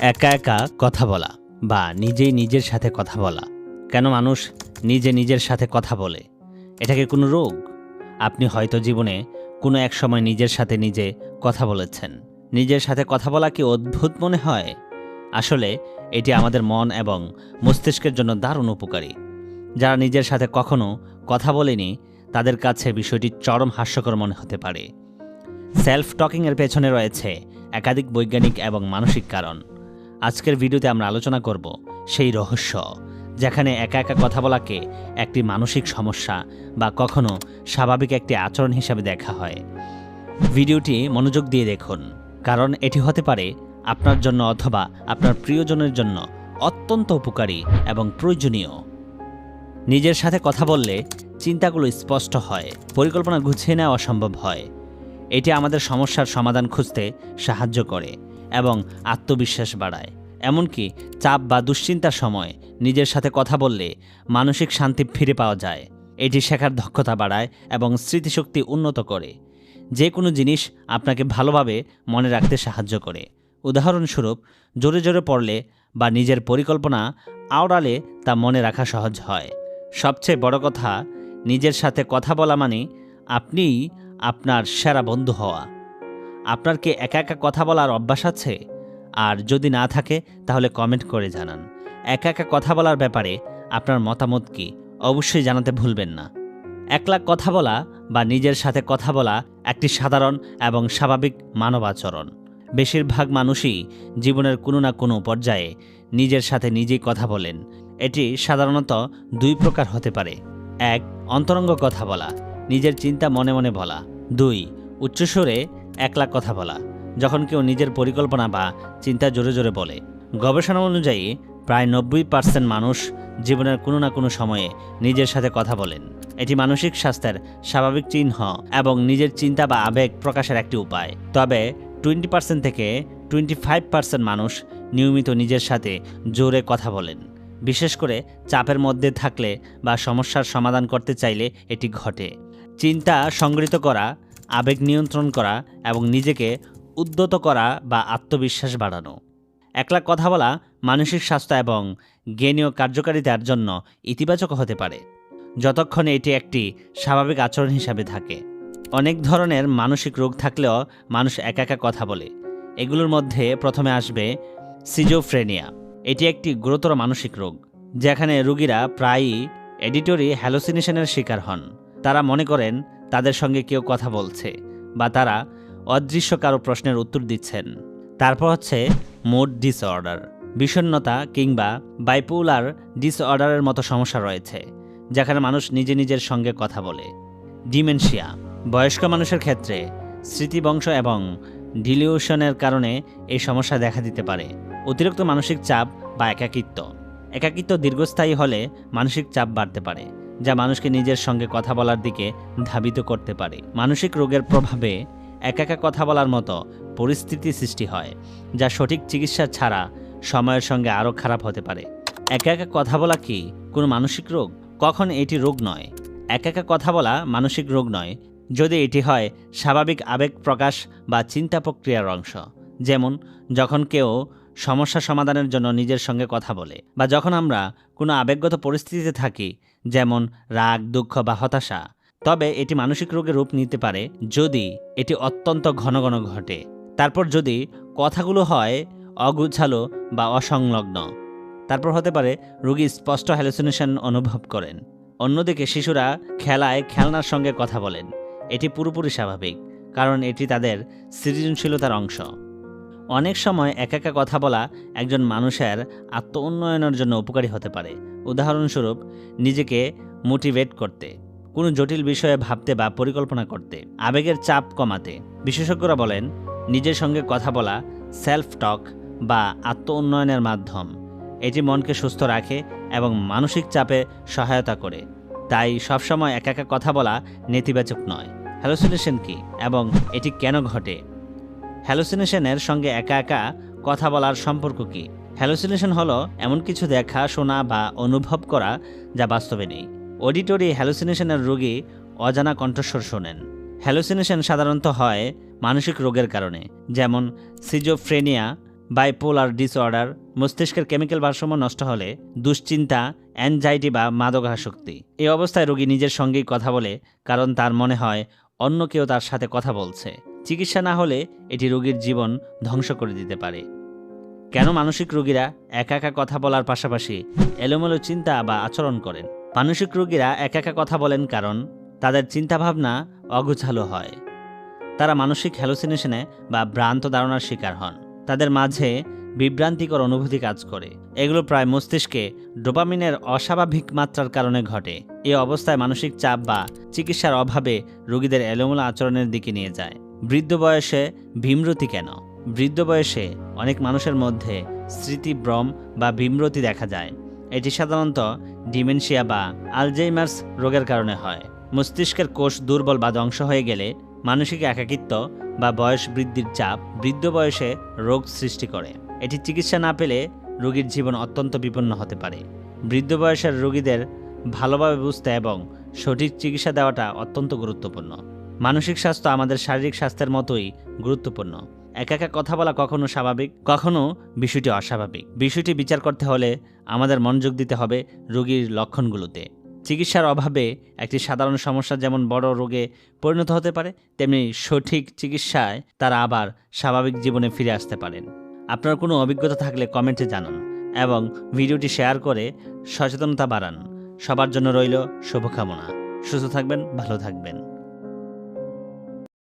একা একা কথা বলা বা নিজেই নিজের সাথে কথা বলা। কেন মানুষ নিজে নিজের সাথে কথা বলে? এটাকে কোনো রোগ? আপনি হয়তো জীবনে কোনো এক সময় নিজের সাথে নিজে কথা বলেছেন। নিজের সাথে কথা বলা কি অদ্ভুত মনে হয়? আসলে এটি আমাদের মন এবং মস্তিষ্কের জন্য দারুণ উপকারী। যারা নিজের সাথে কখনো কথা বলেনি, তাদের কাছে বিষয়টি চরম হাস্যকর মনে হতে পারে। সেলফ টকিংয়ের পেছনে রয়েছে একাধিক বৈজ্ঞানিক এবং মানসিক কারণ। আজকের ভিডিওতে আমরা আলোচনা করব সেই রহস্য, যেখানে একা একা কথা বলাকে একটি মানসিক সমস্যা বা কখনো স্বাভাবিক একটি আচরণ হিসাবে দেখা হয়। ভিডিওটি মনোযোগ দিয়ে দেখুন, কারণ এটি হতে পারে আপনার জন্য অথবা আপনার প্রিয়জনের জন্য অত্যন্ত উপকারী এবং প্রয়োজনীয়। নিজের সাথে কথা বললে চিন্তাগুলো স্পষ্ট হয়, পরিকল্পনা গুছিয়ে নেওয়া অসম্ভব হয়। এটি আমাদের সমস্যার সমাধান খুঁজতে সাহায্য করে। এবং আত্মবিশ্বাস বাড়ায়। এমনকি চাপ বা দুশ্চিন্তার সময় নিজের সাথে কথা বললে মানসিক শান্তি ফিরে পাওয়া যায়। এটি শেখার দক্ষতা বাড়ায় এবং স্মৃতিশক্তি উন্নত করে। যে কোনো জিনিস আপনাকে ভালোভাবে মনে রাখতে সাহায্য করে। উদাহরণস্বরূপ, জোরে জোরে পড়লে বা নিজের পরিকল্পনা আওড়ালে তা মনে রাখা সহজ হয়। সবচেয়ে বড় কথা, নিজের সাথে কথা বলা মানে আপনিই আপনার সেরা বন্ধু হওয়া। আপনার কি একা একা কথা বলার অভ্যাস আছে? আর যদি না থাকে, তাহলে কমেন্ট করে জানান। একা একা কথা বলার ব্যাপারে আপনার মতামত কি? অবশ্যই জানাতে ভুলবেন না। একলা কথা বলা বা নিজের সাথে কথা বলা একটি সাধারণ এবং স্বাভাবিক মানব আচরণ। বেশিরভাগ মানুষই জীবনের কোনো না কোনো পর্যায়ে নিজের সাথে নিজেই কথা বলেন। এটি সাধারণত দুই প্রকার হতে পারে। এক, অন্তরঙ্গ কথা বলা, নিজের চিন্তা মনে মনে বলা। দুই, উচ্চস্বরে একলা কথা বলা, যখন কেউ নিজের পরিকল্পনা বা চিন্তা জোরে জোরে বলে। গবেষণা অনুযায়ী, প্রায় নব্বই পার্সেন্ট মানুষ জীবনের কোনো না কোনো সময়ে নিজের সাথে কথা বলেন। এটি মানসিক স্বাস্থ্যের স্বাভাবিক চিহ্ন এবং নিজের চিন্তা বা আবেগ প্রকাশের একটি উপায়। তবে টোয়েন্টি পার্সেন্ট থেকে টোয়েন্টি ফাইভ পার্সেন্ট মানুষ নিয়মিত নিজের সাথে জোরে কথা বলেন। বিশেষ করে চাপের মধ্যে থাকলে বা সমস্যার সমাধান করতে চাইলে এটি ঘটে। চিন্তা সংগৃহীত করা আবেগ নিয়ন্ত্রণ করা এবং নিজেকে উদ্যত করা বা আত্মবিশ্বাস বাড়ানো। একলা কথা বলা মানসিক স্বাস্থ্য এবং জ্ঞানীয় কার্যকারিতার জন্য ইতিবাচক হতে পারে, যতক্ষণে এটি একটি স্বাভাবিক আচরণ হিসাবে থাকে। অনেক ধরনের মানসিক রোগ থাকলেও মানুষ একা একা কথা বলে। এগুলোর মধ্যে প্রথমে আসবে সিজোফ্রেনিয়া। এটি একটি গুরুতর মানসিক রোগ, যেখানে রোগীরা প্রায়ই এডিটরি হ্যালোসিনেশনের শিকার হন। তারা মনে করেন তাদের সঙ্গে কেউ কথা বলছে বা তারা অদৃশ্য কারও প্রশ্নের উত্তর দিচ্ছেন। তারপর হচ্ছে মুড ডিসঅর্ডার বিষণ্ণতা কিংবা বাইপোলার ডিসঅর্ডারের মতো সমস্যা রয়েছে, যেখানে মানুষ নিজে নিজের সঙ্গে কথা বলে। ডিমেনশিয়া, বয়স্ক মানুষের ক্ষেত্রে স্মৃতিবংশ এবং ডিলিউশনের কারণে এই সমস্যা দেখা দিতে পারে। অতিরিক্ত মানসিক চাপ বা একাকিত্ব একাকিত্ব দীর্ঘস্থায়ী হলে মানসিক চাপ বাড়তে পারে। যা মানুষকে নিজের সঙ্গে কথা বলার দিকে ধাবিত করতে পারে। মানসিক রোগের প্রভাবে একা একা কথা বলার মতো পরিস্থিতি সৃষ্টি হয়, যা সঠিক চিকিৎসা ছাড়া সময়ের সঙ্গে আরও খারাপ হতে পারে। একা একা কথা বলা কি কোনো মানসিক রোগ? কখন এটি রোগ নয়। একা একা কথা বলা মানসিক রোগ নয়, যদি এটি হয় স্বাভাবিক আবেগ প্রকাশ বা চিন্তা প্রক্রিয়ার অংশ। যেমন, যখন কেউ সমস্যা সমাধানের জন্য নিজের সঙ্গে কথা বলে বা যখন আমরা কোনো আবেগগত পরিস্থিতিতে থাকি, যেমন রাগ, দুঃখ বা হতাশা, তবে এটি মানসিক রোগের রূপ নিতে পারে যদি এটি অত্যন্ত ঘন ঘন ঘটে। তারপর যদি কথাগুলো হয় অগুছালো বা অসংলগ্ন, তারপর হতে পারে রোগী স্পষ্ট হ্যালুসিনেশন অনুভব করেন। অন্যদিকে শিশুরা খেলায় খেলনার সঙ্গে কথা বলেন। এটি পুরোপুরি স্বাভাবিক, কারণ এটি তাদের সৃজনশীলতার অংশ। অনেক সময় একা একা কথা বলা একজন মানুষের আত্ম উন্নয়নের জন্য উপকারী হতে পারে। উদাহরণস্বরূপ, নিজেকে মোটিভেট করতে, কোনো জটিল বিষয়ে ভাবতে বা পরিকল্পনা করতে, আবেগের চাপ কমাতে। বিশেষজ্ঞরা বলেন, নিজের সঙ্গে কথা বলা সেলফ টক বা আত্ম উন্নয়নের মাধ্যম, এটি মনকে সুস্থ রাখে এবং মানসিক চাপে সহায়তা করে। তাই সবসময় একা একা কথা বলা নেতিবাচক নয়। হ্যালোসিনেশন কি এবং এটি কেন ঘটে? হ্যালোসিনেশনের সঙ্গে একা একা কথা বলার সম্পর্ক কি? হ্যালোসিনেশন হলো এমন কিছু দেখা, শোনা বা অনুভব করা যা বাস্তবে নেই। অডিটরি হ্যালোসিনেশনের রোগী অজানা কণ্ঠস্বর শোনেন। হ্যালোসিনেশন সাধারণত হয় মানসিক রোগের কারণে, যেমন সিজোফ্রেনিয়া বাইপোলার ডিসঅর্ডার মস্তিষ্কের কেমিক্যাল ভারসাম্য নষ্ট হলে দুশ্চিন্তা অ্যানজাইটি বা মাদকাসক্তি। এই অবস্থায় রোগী নিজের সঙ্গেই কথা বলে, কারণ তার মনে হয় অন্য কেউ তার সাথে কথা বলছে। চিকিৎসা না হলে এটি রোগীর জীবন ধ্বংস করে দিতে পারে। কেন মানসিক রোগীরা একা একা কথা বলার পাশাপাশি এলোমেলো চিন্তা বা আচরণ করেন? মানসিক রোগীরা একা একা কথা বলেন কারণ তাদের চিন্তাভাবনা অগোছালো হয়। তারা মানসিক হ্যালোসিনেশনে বা ভ্রান্ত ধারণার শিকার হন। তাদের মাঝে বিভ্রান্তিকর অনুভূতি কাজ করে। এগুলো প্রায় মস্তিষ্কে ডোপামিনের অস্বাভাবিক মাত্রার কারণে ঘটে। এই অবস্থায় মানসিক চাপ বা চিকিৎসার অভাবে রোগীদের এলোমেলো আচরণের দিকে নিয়ে যায়। বৃদ্ধ বয়সে ভীমরতি কেন? বৃদ্ধ বয়সে অনেক মানুষের মধ্যে স্মৃতিভ্রম বা ভীমরতি দেখা যায়। এটি সাধারণত ডিমেনশিয়া বা আলজেইমার্স রোগের কারণে হয়। মস্তিষ্কের কোষ দুর্বল বা ধ্বংস হয়ে গেলে মানসিক একাকিত্ব বা বয়স বৃদ্ধির চাপ বৃদ্ধ বয়সে রোগ সৃষ্টি করে। এটি চিকিৎসা না পেলে রোগীর জীবন অত্যন্ত বিপন্ন হতে পারে। বৃদ্ধ বয়সের রোগীদের ভালোভাবে বুঝতে এবং সঠিক চিকিৎসা দেওয়াটা অত্যন্ত গুরুত্বপূর্ণ। মানসিক স্বাস্থ্য আমাদের শারীরিক স্বাস্থ্যের মতোই গুরুত্বপূর্ণ। একা একা কথা বলা কখনো স্বাভাবিক, কখনো বিষয়টি অস্বাভাবিক। বিষয়টি বিচার করতে হলে আমাদের মনোযোগ দিতে হবে রোগীর লক্ষণগুলোতে। চিকিৎসার অভাবে একটি সাধারণ সমস্যা যেমন বড় রোগে পরিণত হতে পারে, তেমনি সঠিক চিকিৎসায় তারা আবার স্বাভাবিক জীবনে ফিরে আসতে পারেন। আপনার কোনো অভিজ্ঞতা থাকলে কমেন্টে জানান এবং ভিডিওটি শেয়ার করে সচেতনতা বাড়ান। সবার জন্য রইল শুভকামনা। সুস্থ থাকবেন, ভালো থাকবেন।